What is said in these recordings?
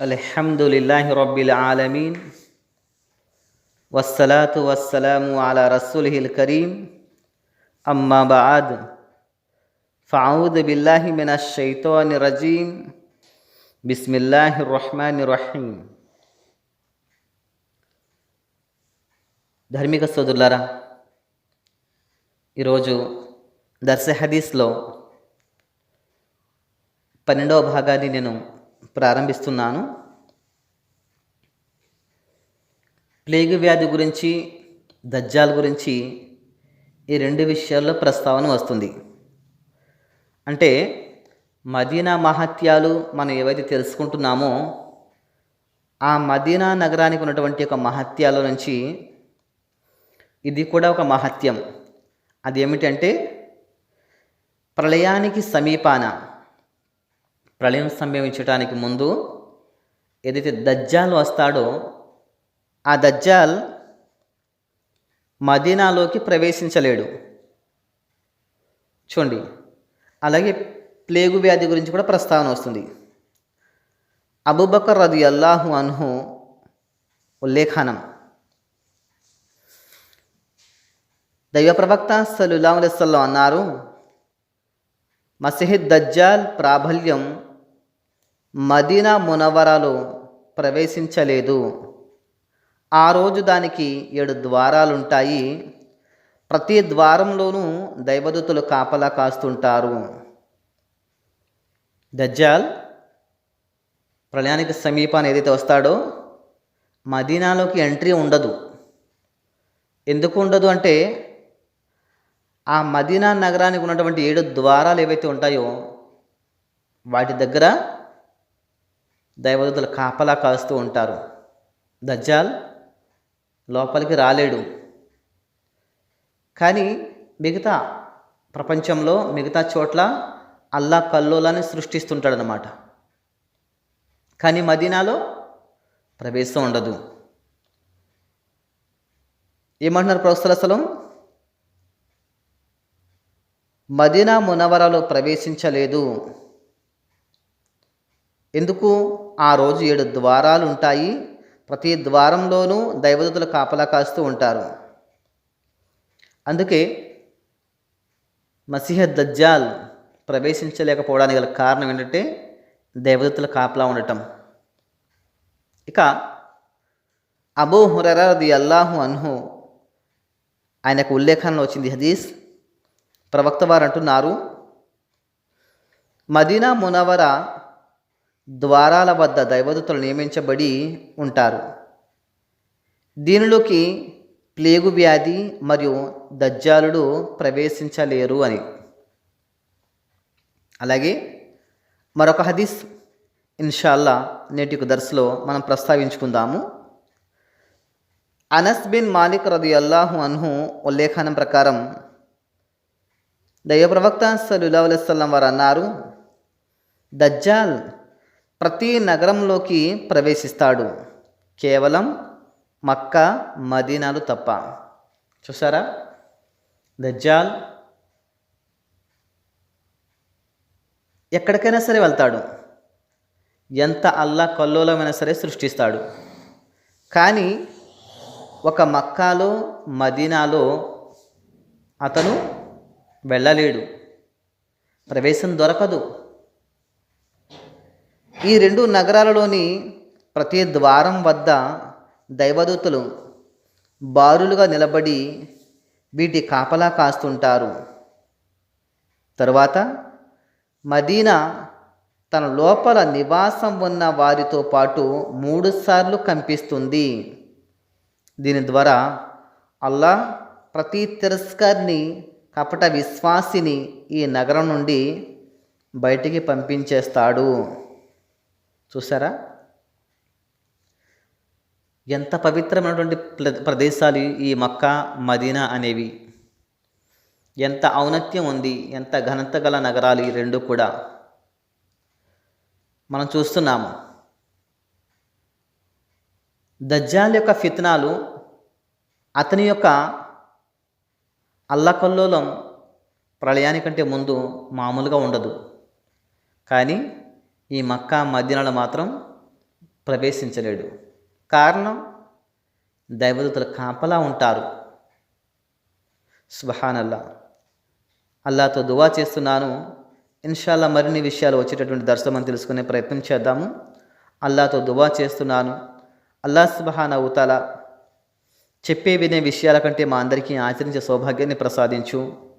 الحمد لله رب العالمين والصلاة والسلام على رسوله الكريم أما بعد فأعوذ بالله من الشيطان الرجيم بسم الله الرحمن الرحيم ధార్మిక సోదరులారా ఈరోజు దర్శ హదీస్లో పన్నెండవ భాగాన్ని నేను ప్రారంభిస్తున్నాను. ప్లేగు వ్యాధి గురించి దజ్జాల గురించి ఈ రెండు విషయాల్లో ప్రస్తావన వస్తుంది. అంటే మదీనా మహత్యాలు మనం ఏవైతే తెలుసుకుంటున్నామో ఆ మదీనా నగరానికి ఉన్నటువంటి ఒక మహత్యాల నుంచి ఇది కూడా ఒక మహత్యం అది ఏమిటంటే ప్రళయానికి సమీపాన ప్రళయం సంభవించడానికి ముందు ఏదైతే దజ్జాల్ వస్తాడో ఆ దజ్జాల్ మదీనాలోకి ప్రవేశించలేడు. చూడండి. అలాగే ప్లేగు వ్యాధి గురించి కూడా ప్రస్తావన వస్తుంది. అబూబకర్ రది అల్లాహు అన్హు ఉల్లేఖనం దైవ ప్రవక్త సల్లుల్లాహు అలైహి అన్నారు మసిహిద్ దజ్జాల్ ప్రాబల్యం మదీనా మునవరాలో ప్రవేశించలేదు. ఆ రోజు దానికి ఏడు ద్వారాలుంటాయి. ప్రతి ద్వారంలోనూ దైవదూతలు కాపలా కాస్తుంటారు. దజ్జాల్ ప్రళయానికి సమీపాన్ని ఏదైతే వస్తాడో మదీనాలోకి ఎంట్రీ ఉండదు. ఎందుకు ఉండదు అంటే ఆ మదీనా నగరానికి ఉన్నటువంటి ఏడు ద్వారాలు ఏవైతే ఉంటాయో వాటి దగ్గర దైవదూతలు కాపలా కాస్తూ ఉంటారు. దజ్జాల్ లోపలికి రాలేడు. కానీ మిగతా ప్రపంచంలో మిగతా చోట్ల అల్లా కల్లోలాన్ని సృష్టిస్తుంటాడనమాట కానీ మదీనాలో ప్రవేశం ఉండదు. ఏమంటున్నారు ప్రొఫెసర్ అసలు మదీనా మునవరలో ప్రవేశించలేదు. ఎందుకు ఆ రోజు ఏడు ద్వారాలు ఉంటాయి? ప్రతి ద్వారంలోనూ దైవదూతలు కాపలా కాస్తూ ఉంటారు. అందుకే మసీహ దజ్జాల్ ప్రవేశించలేకపోవడానికి గల కారణం ఏంటంటే దేవదత్తుల కాపలా ఉండటం. ఇక అబూ హురరది అల్లాహు అన్హు ఆయనకు ఉల్లేఖనంలో వచ్చింది హదీస్. ప్రవక్త వారు అంటున్నారు మదీనా మునవర ద్వారాల వద్ద దైవదూతలు నియమించబడి ఉంటారు. దీనిలోకి ప్లేగు వ్యాధి మరియు దజ్జాలుడు ప్రవేశించలేరు అని. అలాగే మరొక హదీస్ ఇన్షాల్లా యొక్క దర్శలో మనం ప్రస్తావించుకుందాము. అనస్ బిన్ మాలిక్ రది అల్లాహు అన్హు ఉల్లేఖనం ప్రకారం దైవ ప్రవక్త సల్లుల్లా అలైస్లం వారు అన్నారు దజ్జాల్ ప్రతి నగరంలోకి ప్రవేశిస్తాడు. కేవలం మక్కా మదీనాలు తప్ప. చూసారా? దజ్జాల్ ఎక్కడికైనా సరే వెళ్తాడు. ఎంత అల్లా కల్లోలమైనా సరే సృష్టిస్తాడు. కానీ ఒక మక్కాలో మదీనాలో అతను వెళ్ళలేడు. ప్రవేశం దొరకదు. ఈ రెండు నగరాలలోని ప్రతి ద్వారం వద్ద దైవదూతలు బారులుగా నిలబడి వీటి కాపలా కాస్తుంటారు. తరువాత మదీనా తన లోపల నివాసం ఉన్న వారితో పాటు మూడుసార్లు కంపిస్తుంది. దీని ద్వారా అల్లా ప్రతి తిరస్కారిని కపట విశ్వాసిని ఈ నగరం నుండి బయటికి పంపించేస్తాడు. చూసారా? ఎంత పవిత్రమైనటువంటి ప్రదేశాలు ఈ మక్కా మదీనా అనేవి. ఎంత ఔన్నత్యం ఉంది ఎంత ఘనత గల నగరాలు ఈ రెండు కూడా. మనం చూస్తున్నాము. దజ్జాల్ యొక్క ఫిత్నాలు అతని యొక్క అల్లకల్లోలం ప్రళయానికంటే ముందు మామూలుగా ఉండదు. కానీ ఈ మక్కా మదీనాలో మాత్రం ప్రవేశించలేడు. కారణం దైవదూతలు కాపలా ఉంటారు. సుబహానల్లా అల్లాతో దువా చేస్తున్నాను. ఇన్షాల్లా మరిన్ని విషయాలు వచ్చేటటువంటి దర్శనం తెలుసుకునే ప్రయత్నం చేద్దాము. అల్లాతో దువా చేస్తున్నాను. అల్లా సుబహాన్ ఉతాల చెప్పే వినే విషయాల కంటే మా అందరికీ ఆచరించే సౌభాగ్యాన్ని ప్రసాదించు.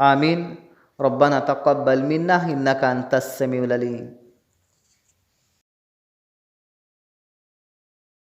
ఆమీన్. రొబ్బన తక్కువ బల్మిన్నా ఇన్నక అంత సమీవులలి.